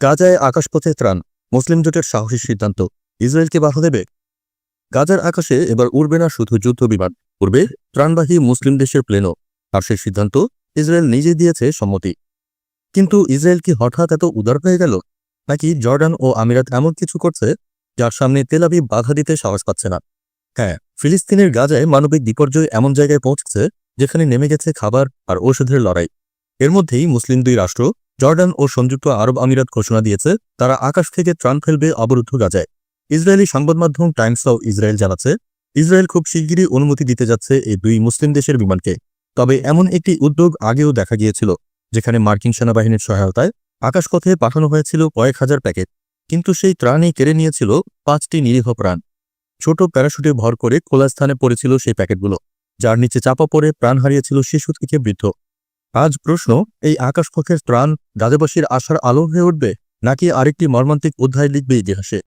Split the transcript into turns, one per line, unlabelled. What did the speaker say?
গাজায় আকাশপথে ত্রাণ, মুসলিম জোটের সাহসী সিদ্ধান্ত। ইসরায়েলকে বাধা দেবে? গাজার আকাশে এবার উড়বে না শুধু যুদ্ধ বিমান উড়বে ত্রাণবাহী মুসলিম দেশের প্লেনও। আর সেই সিদ্ধান্ত ইসরায়েল নিজে দিয়েছে সম্মতি। কিন্তু ইসরায়েল কি হঠাৎ এত উদার হয়ে গেল? নাকি জর্ডান ও আমিরাত এমন কিছু করছে, যার সামনে তেলাবি বাধা দিতে সাহস পাচ্ছে না? হ্যাঁ ফিলিস্তিনের গাজায় মানবিক বিপর্যয় এমন জায়গায় পৌঁছছে, যেখানে নেমে গেছে খাবার আর ঔষধের লড়াই। এর মধ্যেই মুসলিম দুই রাষ্ট্র জর্ডান ও সংযুক্ত আরব আমিরাত ঘোষণা দিয়েছে, তারা আকাশ থেকে ত্রাণ ফেলবে, অবরুদ্ধ গাজায়। ইসরায়েলি সংবাদ মাধ্যম টাইমস অফ ইসরায়েল জানাচ্ছে, ইসরায়েল খুব শিগগিরই অনুমতি দিতে যাচ্ছে এই দুই মুসলিম দেশের বিমানকে। তবে এমন একটি উদ্যোগ আগেও দেখা গিয়েছিল, যেখানে মার্কিন সেনাবাহিনীর সহায়তায় আকাশপথে পাঠানো হয়েছিল কয়েক হাজার প্যাকেট, কিন্তু সেই ত্রাণই কেড়ে নিয়েছিল পাঁচটি নিরীহ প্রাণ। ছোট প্যারাশুটে ভর করে খোলা স্থানে পড়েছিল সেই প্যাকেটগুলো, যার নিচে চাপা পড়ে প্রাণ হারিয়েছিল শিশু থেকে বৃদ্ধ। আজ প্রশ্ন, এই আকাশপক্ষের ত্রাণ গাজাবাসীর আশার আলো হয়ে উঠবে, নাকি আরেকটি মর্মান্তিক অধ্যায় লিখবে ইতিহাসে?